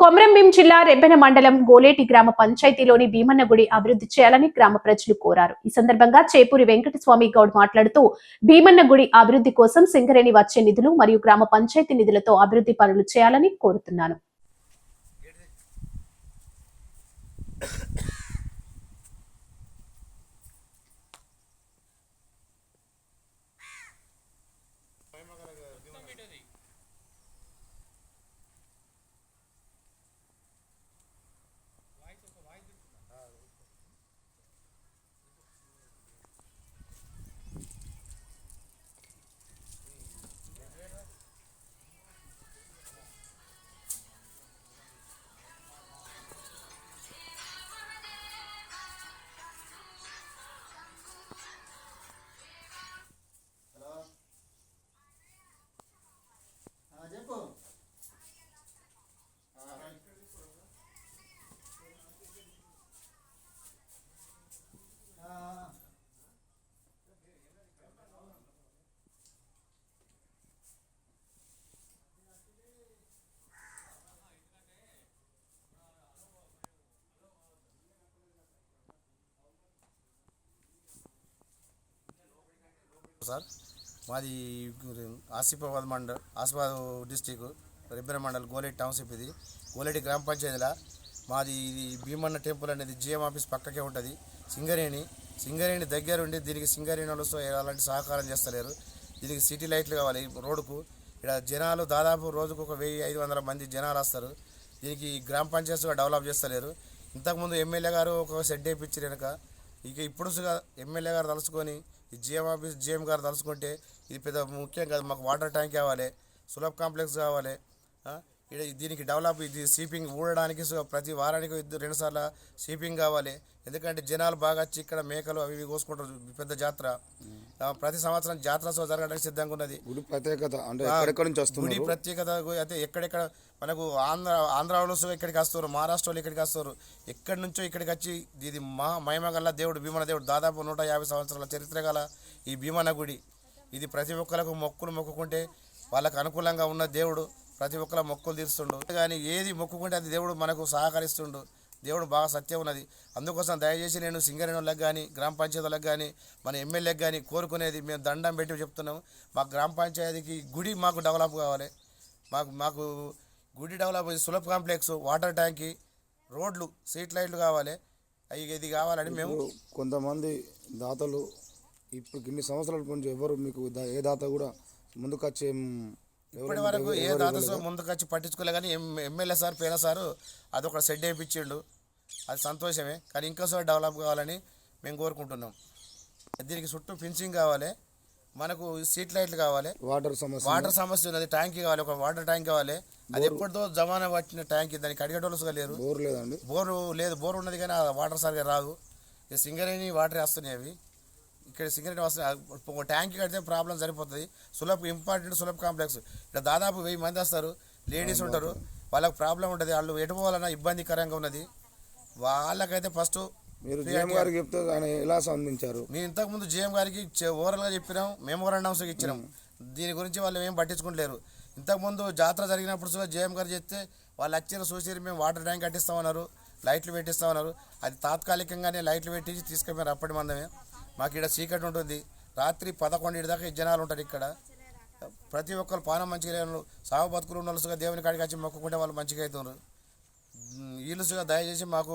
కొమరంభీం జిల్లా రెబ్బెన మండలం గోలేటి గ్రామ పంచాయతీలోని భీమన్నగుడి అభివృద్ధి చేయాలని గ్రామ ప్రజలు కోరారు. ఈ సందర్భంగా చేపూరి వెంకటస్వామి గౌడ్ మాట్లాడుతూ భీమన్నగుడి అభివృద్ధి కోసం సింగరేణి వచ్చే నిధులు మరియు గ్రామ పంచాయతీ నిధులతో అభివృద్ధి పనులు చేయాలని కోరుతున్నాను. సార్. మాది ఆసిఫాబాద్ మండల్ ఆసిఫాబాద్ డిస్టిక్ రిబ్బెన మండల్ గోలేటి టౌన్షిప్ ఇది. గోలేటి గ్రామ పంచాయతీలా. మాది ఇది భీమన్న టెంపుల్ అనేది జిఎం ఆఫీస్ పక్కకే ఉంటుంది. సింగరేణి. సింగరేణి దగ్గర ఉండి దీనికి సింగరేణి వాళ్ళతో అలాంటి సహకారం చేస్తలేరు. దీనికి సిటీ లైట్లు కావాలి రోడ్డుకు. ఇక్కడ జనాలు దాదాపు రోజుకు ఒక వెయ్యి ఐదు వందల మంది జనాలు వస్తారు. దీనికి గ్రామ పంచాయతీగా డెవలప్ చేస్తలేరు. ఇంతకుముందు ఎమ్మెల్యే గారు ఒక షెడ్ వేయించారు కనుక ఇక ఇప్పుడు ఎమ్మెల్యే గారు తలుచుకొని ఈ జిఎం ఆఫీస్ జిఎం గారు తలుచుకుంటే ఇది పెద్ద ముఖ్యం కాదు. మాకు వాటర్ ట్యాంక్ కావాలి సులభ్ కాంప్లెక్స్ కావాలి దీనికి డెవలప్ ఇది సీపింగ్ ఊడడానికి ప్రతి వారానికి ఇద్దరు రెండు సార్లు సీపింగ్ కావాలి. ఎందుకంటే జనాలు బాగా వచ్చి ఇక్కడ మేకలు అవి ఇవి కోసుకుంటారు పెద్ద జాతర. ప్రతి సంవత్సరం జాతర సో జరగడానికి సిద్ధంగా ఉన్నది. గుడి ప్రత్యేకత అంటే గుడి ప్రత్యేకత అయితే ఎక్కడెక్కడ మనకు ఆంధ్ర ఆంధ్ర వాళ్ళు ఇక్కడికి వస్తారు మహారాష్ట్ర వాళ్ళు ఇక్కడికి వస్తారు. ఎక్కడి నుంచో ఇక్కడికి వచ్చి ఇది మా మహిమ గల దేవుడు భీమన దేవుడు దాదాపు నూట యాభై సంవత్సరాల చరిత్ర గల ఈ భీమన గుడి. ఇది ప్రతి ఒక్కరికి మొక్కులు మొక్కుకుంటే వాళ్ళకు అనుకూలంగా ఉన్న దేవుడు. ప్రతి ఒక్కల మొక్కులు తీరుస్తుండు. కానీ ఏది మొక్కుకుంటే అది దేవుడు మనకు సహకరిస్తుండు. దేవుడు బాగా సత్యం ఉన్నది. అందుకోసం దయచేసి నేను సింగరేణులకు కానీ గ్రామ పంచాయతీలకు కానీ మన ఎమ్మెల్యేకి కానీ కోరుకునేది మేము దండం పెట్టి చెప్తున్నాం మా గ్రామ పంచాయతీకి గుడి మాకు డెవలప్ కావాలి. మాకు మాకు గుడి డెవలప్ సులభ కాంప్లెక్స్ వాటర్ ట్యాంకి రోడ్లు స్ట్రీట్ లైట్లు కావాలి. అవి ఇది కావాలని మేము కొంతమంది దాతలు ఇప్పుడు ఇన్ని సంవత్సరాల నుంచి ఎవరు మీకు దా- ఏ దాత కూడా ముందుకొచ్చే ఇప్పటి వరకు ఏ సో ముందుకు వచ్చి పట్టించుకోలే కానీ ఎమ్మెల్యే సార్ పోయిన సారు అదొక షెడ్ వేయించిండు అది సంతోషమే. కానీ ఇంకోసారి డెవలప్ కావాలని మేము కోరుకుంటున్నాం. దీనికి చుట్టూ ఫిన్సింగ్ కావాలి. మనకు స్ట్రీట్ లైట్లు కావాలి. వాటర్ సమస్య వాటర్ సమస్య ఉన్నది. ట్యాంక్ కావాలి. ఒక వాటర్ ట్యాంక్ కావాలి. అది ఎప్పటిదో జమానా పట్టిన ట్యాంక్. దానికి అడిగేటోళ్ళు లేరు. బోర్ లేదండి. బోరు లేదు. బోర్ ఉన్నది కానీ ఆ వాటర్ సరిగా రాదు. సింగరేణి వాటర్ వస్తున్నాయి అవి. ఇక్కడ సింగరేణి వస్తున్నాయి ఒక ట్యాంక్ కడితే ప్రాబ్లం సరిపోతుంది. Sulabh important Sulabh complex. ఇక్కడ దాదాపు వెయ్యి మంది వస్తారు. లేడీస్ ఉంటారు. వాళ్ళకి ప్రాబ్లం ఉంటుంది. వాళ్ళు ఎటు పోవాలన్నా ఇబ్బందికరంగా ఉన్నది. వాళ్ళకైతే ఫస్ట్ మీరు జేఎం గారికి చెప్తే ఆయన ఎలా స్పందించారు? మేము ఇంతకుముందు జిఎం గారికి ఓవరాల్గా చెప్పినాం. మెమోరాండమ్స్ ఇచ్చినాం. దీని గురించి వాళ్ళు ఏం పట్టించుకుంటలేరు. ఇంతకుముందు జాతర జరిగినప్పుడు కూడా జేఎం గారు చెప్తే వాళ్ళు వచ్చిన చూసి మేము వాటర్ ట్యాంక్ కట్టిస్తామన్నారు. లైట్లు పెట్టిస్తామన్నారు. అది తాత్కాలికంగానే లైట్లు పెట్టించి తీసుకెళ్ళారు అప్పటి మందమే. మాకు ఇక్కడ చీకటి ఉంటుంది రాత్రి పదకొండు దాకా జనాలు ఉంటారు ఇక్కడ. ప్రతి ఒక్కరు పానం మంచిగా లేని సాగు బతుకులు వాళ్ళు దేవుని కాడికి వచ్చి మొక్కుకుంటే వాళ్ళు మంచిగా అవుతున్నారు వీళ్ళు సుగా దయచేసి మాకు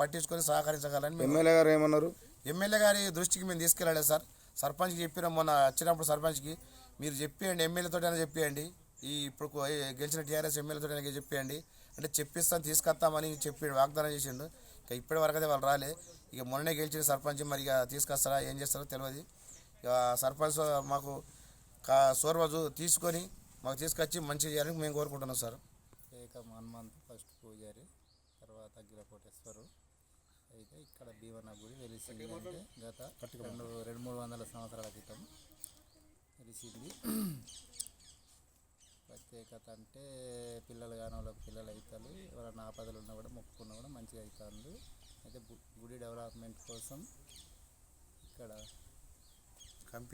పట్టించుకొని సహకరించగలని మేము. ఎమ్మెల్యే గారు ఏమన్నారు? ఎమ్మెల్యే గారి దృష్టికి మేము తీసుకెళ్ళాలి సార్. సర్పంచ్కి చెప్పినాం మొన్న వచ్చినప్పుడు సర్పంచ్కి. మీరు చెప్పేయండి ఎమ్మెల్యేతో చెప్పేయండి. ఈ ఇప్పుడు గెలిచిన టీఆర్ఎస్ ఎమ్మెల్యేతో చెప్పేయండి. అంటే చెప్పిస్తాను తీసుకొస్తామని చెప్పి వాగ్దానం చేసిండు. ఇక ఇప్పటి వరకు అయితే వాళ్ళు రాలే. ఇక మొన్ననే గెలిచిన సర్పంచ్ మరి ఇక తీసుకొస్తారా ఏం చేస్తారో తెలియదు ఇక సర్పంచ్ మాకు కా సోర్వజు తీసుకొని మాకు తీసుకొచ్చి మంచి చేయాలని మేము కోరుకుంటున్నాం సార్. ఏక హనుమంత్ ఫస్ట్ పూజారి తర్వాత అగ్గిల కోటేశ్వరు అయితే ఇక్కడ భీమన్న గుడి వెలిసింది అంటే గత రెండు రెండు మూడు వందల సంవత్సరాల క్రితం వెలిసింది. ప్రత్యేకత అంటే పిల్లలు కాని వాళ్ళకి పిల్లలు అవుతారు. ఎవరైనా ఆపదలు ఉన్నా కూడా మొక్కుకున్నా కూడా మంచిగా అవుతుంది. అయితే గు- గుడి డెవలప్మెంట్ కోసం ఇక్కడ